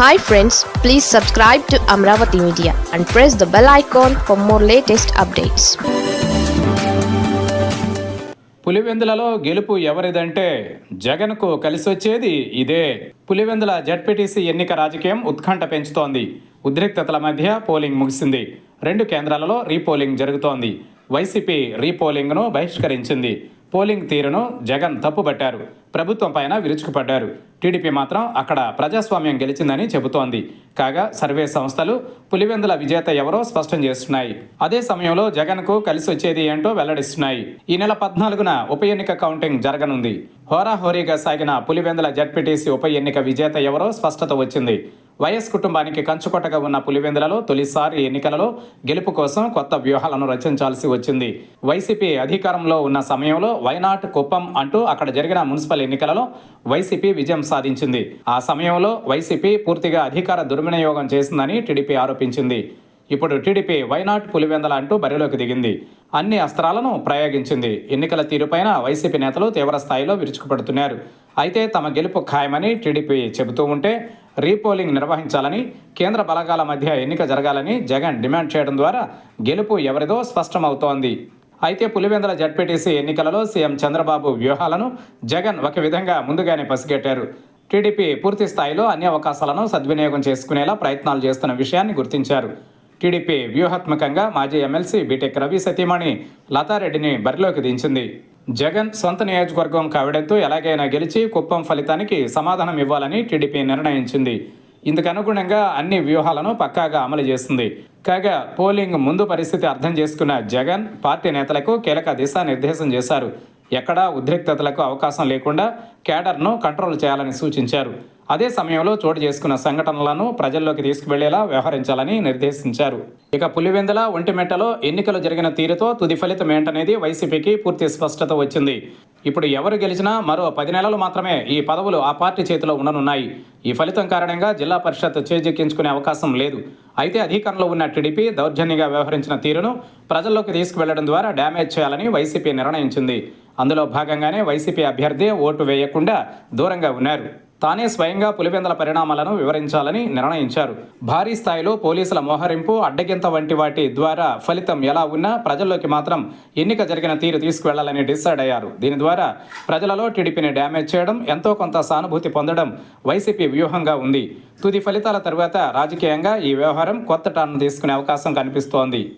Hi friends please subscribe to Amaravati media and press the bell icon for more latest updates పులివెందులలో గెలుపు ఎవరిదంటే జగన్కు కలిసొచ్చేది ఇదే. Pulivendula ZPTC ఎన్నిక రాజకీయం ఉత్కంఠ పెంచుతోంది. ఉద్రిక్తతల మధ్య పోలింగ్ ముగిసింది. రెండు కేంద్రాలలో రీపోలింగ్ జరుగుతోంది. వైసీపీ రీపోలింగ్ను బహిష్కరించింది. పోలింగ్ తీరును జగన్ తప్పుపట్టారు ప్రభుత్వం పైన విరుచుకుపడ్డారు. టీడీపీ మాత్రం అక్కడ ప్రజాస్వామ్యం గెలిచిందని చెబుతోంది. కాగా సర్వే సంస్థలు పులివెందుల విజేత ఎవరో స్పష్టం చేస్తున్నాయి. అదే సమయంలో జగన్కు కలిసి వచ్చేది ఏంటో వెల్లడిస్తున్నాయి. ఈ నెల పద్నాలుగున ఉప ఎన్నిక కౌంటింగ్ జరగనుంది. హోరాహోరీగా సాగిన పులివెందుల జడ్పీటీసీ ఉప ఎన్నిక విజేత ఎవరో స్పష్టత వచ్చింది. వైఎస్ కుటుంబానికి కంచుకొట్టగా ఉన్న పులివెందులలో తొలిసారి ఎన్నికలలో గెలుపు కోసం కొత్త వ్యూహాలను రచించాల్సి వచ్చింది. వైసీపీ అధికారంలో ఉన్న సమయంలో వైనాట్ కుప్పం అంటూ అక్కడ జరిగిన మున్సిపల్ ఎన్నికలలో వైసీపీ విజయం సాధించింది. ఆ సమయంలో వైసీపీ పూర్తిగా అధికార దుర్వినియోగం చేసిందని టీడీపీ ఆరోపించింది. ఇప్పుడు టీడీపీ వైనాట్ పులివెందల అంటూ బరిలోకి దిగింది. అన్ని అస్త్రాలను ప్రయోగించింది. ఎన్నికల తీరుపైన వైసీపీ నేతలు తీవ్ర స్థాయిలో విరుచుకుపడుతున్నారు. అయితే తమ గెలుపు ఖాయమని టీడీపీ చెబుతూ ఉంటే రీపోలింగ్ నిర్వహించాలని కేంద్ర బలగాల మధ్య ఎన్నిక జరగాలని జగన్ డిమాండ్ చేయడం ద్వారా గెలుపు ఎవరిదో స్పష్టమవుతోంది. అయితే పులివెందుల జడ్పీటీసీ ఎన్నికలలో సీఎం చంద్రబాబు వ్యూహాలను జగన్ ఒక విధంగా ముందుగానే పసిగట్టారు. టీడీపీ పూర్తి స్థాయిలో అన్ని అవకాశాలను సద్వినియోగం చేసుకునేలా ప్రయత్నాలు చేస్తున్న విషయాన్ని గుర్తించారు. టీడీపీ వ్యూహాత్మకంగా మాజీ ఎమ్మెల్సీ బీటెక్ రవి సతీమణి లతారెడ్డిని బరిలోకి దించింది. జగన్ సొంత నియోజకవర్గం కావడంతో ఎలాగైనా గెలిచి కుప్పం ఫలితానికి సమాధానం ఇవ్వాలని టీడీపీ నిర్ణయించింది. ఇందుకు అనుగుణంగా అన్ని వ్యూహాలను పక్కాగా అమలు చేస్తుంది కాగా పోలింగ్ ముందు పరిస్థితి అర్థం చేసుకున్న జగన్ పార్టీ నేతలకు కీలక దిశానిర్దేశం చేశారు. ఎక్కడా ఉద్రిక్తతలకు అవకాశం లేకుండా కేడర్ను కంట్రోల్ చేయాలని సూచించారు. అదే సమయంలో చోటు చేసుకున్న సంఘటనలను ప్రజల్లోకి తీసుకువెళ్ళేలా వ్యవహరించాలని నిర్దేశించారు. ఇక పులివెందుల ఒంటిమెట్టలో ఎన్నికలు జరిగిన తీరుతో తుది ఫలితం ఏంటనేది వైసీపీకి పూర్తి స్పష్టత వచ్చింది. ఇప్పుడు ఎవరు గెలిచినా మరో పది నెలలు మాత్రమే ఈ పదవులు ఆ పార్టీ చేతిలో ఉండనున్నాయి. ఈ ఫలితం కారణంగా జిల్లా పరిషత్ చేజిక్కించుకునే అవకాశం లేదు. అయితే అధికారంలో ఉన్న టీడీపీ దౌర్జన్యంగా వ్యవహరించిన తీరును ప్రజల్లోకి తీసుకువెళ్ళడం ద్వారా డ్యామేజ్ చేయాలని వైసీపీ నిర్ణయించింది. అందులో భాగంగానే వైసీపీ అభ్యర్థి ఓటు వేయకుండా దూరంగా ఉన్నారు. తానే స్వయంగా పులివెందల పరిణామాలను వివరించాలని నిర్ణయించారు. భారీ స్థాయిలో పోలీసుల మోహరింపు అడ్డగింత వంటి వాటి ద్వారా ఫలితం ఎలా ఉన్నా ప్రజల్లోకి మాత్రం ఎన్నిక జరిగిన తీరు తీసుకువెళ్ళాలని డిసైడ్ అయ్యారు. దీని ద్వారా ప్రజలలో టీడీపీని డ్యామేజ్ చేయడం ఎంతో కొంత సానుభూతి పొందడం వైసీపీ వ్యూహంగా ఉంది. తుది ఫలితాల తర్వాత రాజకీయంగా ఈ వ్యవహారం కొత్త టర్న్ తీసుకునే అవకాశం కనిపిస్తోంది.